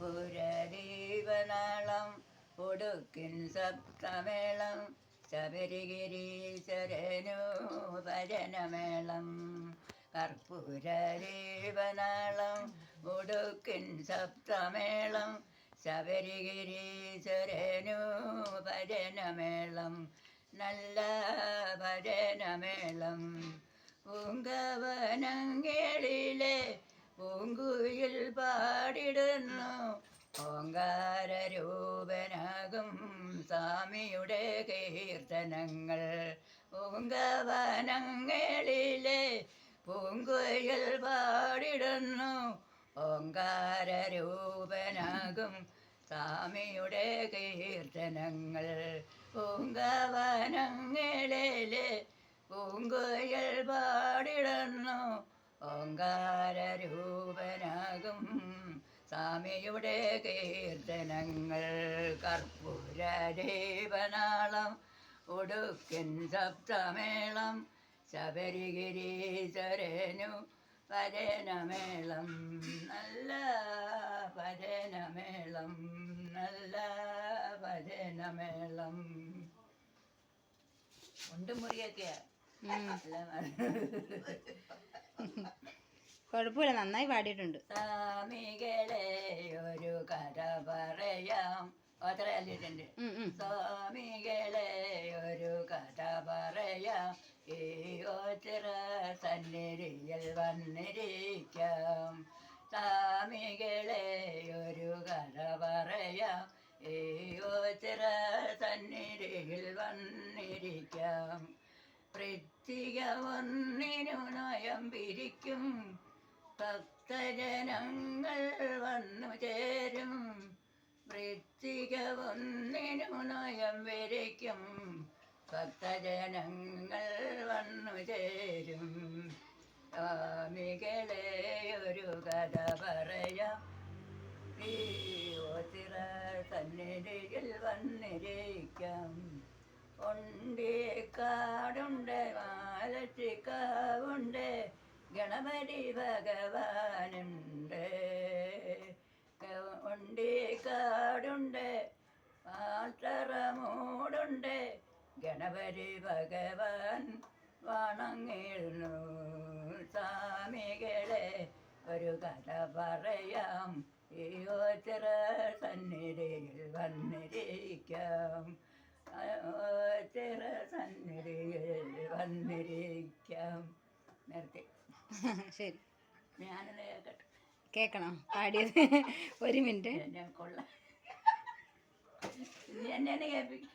കർപ്പൂരദീപനാളം ഒടുക്കിൻ സപ്തമേളം ശബരിഗിരീശ്വരനു ഭജനമേളം കർപ്പൂരദീപനാളം ഒടുക്കിൻ സപ്തമേളം ശബരിഗിരീശ്വരനു ഭജനമേളം നല്ല ഭജനമേളം പൂങ്കവനങ്ങളിലെ പൂങ്കുയിൽ പാടിടുന്നു. ഓങ്കാരൂപനാകും സ്വാമിയുടെ കീർത്തനങ്ങൾ. പൂങ്കവനങ്ങളിലെ പൂങ്കുയിൽ പാടിടുന്നു. ഓങ്കാരരൂപനാകും സ്വാമിയുടെ കീർത്തനങ്ങൾ. പൂങ്കവനങ്ങളിലെ പൂങ്കുയിൽ പാടിടുന്നു. ഓങ്കാരരൂപനാകും. സ്വാമിയുടെ കീർത്തനങ്ങൾ കർപ്പൂരദേവനാളം ഉടുക്കൻ സപ്തമേളം ശബരിഗിരീശ്വരനു പരനമേളം നല്ല പരനമേളം നല്ല പരനമേളം ഉണ്ട് മുറിയൊക്കെയാ കുഴപ്പമില്ല നന്നായി പാടിയിട്ടുണ്ട്. സ്വാമികളെ ഒരു കഥ പറയാം. അത്ര അല്ലിട്ടുണ്ട്. ഉം, ഉം. സ്വാമികളെ ഒരു കഥ പറയാം. ഈ ഓച്ചിറ സന്നിധിയിൽ വന്നിരിക്കാം. സ്വാമികളെ ഒരു കഥ പറയാം. ഈ ഓച്ചിറ സന്നിധിയിൽ വന്നിരിക്കാം. ഒന്നിനു നയം പിരിക്കും ഭക്തജനങ്ങൾ വന്നു ചേരും. പ്രത്യേക ഒന്നിനു നയം വിരിക്കും. ഭക്തജനങ്ങൾ വന്നു ചേരും. സ്വാമികളെ ഒരു കഥ പറയാം. ഈ ഓത്തിറ സന്നിധിയിൽ വന്നിരിക്കാം. ഉണ്ടിക്കാടുണ്ട് വാലക്ഷിക്കാവുണ്ട് ഗണപതി ഭഗവാനുണ്ട്. ഉണ്ടിക്കാടുണ്ട് പാത്രമൂടുണ്ട് ഗണപതി ഭഗവാൻ വണങ്ങിരുന്നു സ്വാമികളെ ഒരു കഥ പറയാം ഈ ഓച്ചിറ സന്നിധിയിൽ വന്നിരിക്കാം. സന്നിധിയിൽ വന്നിരിക്കാം. നേരത്തെ. ശരി. ഞാനത് കേട്ടെ കേൾക്കണം പാടിയത് ഒരു മിനിറ്റ്. കൊള്ളാം. എന്നെ കേൾപ്പിക്കും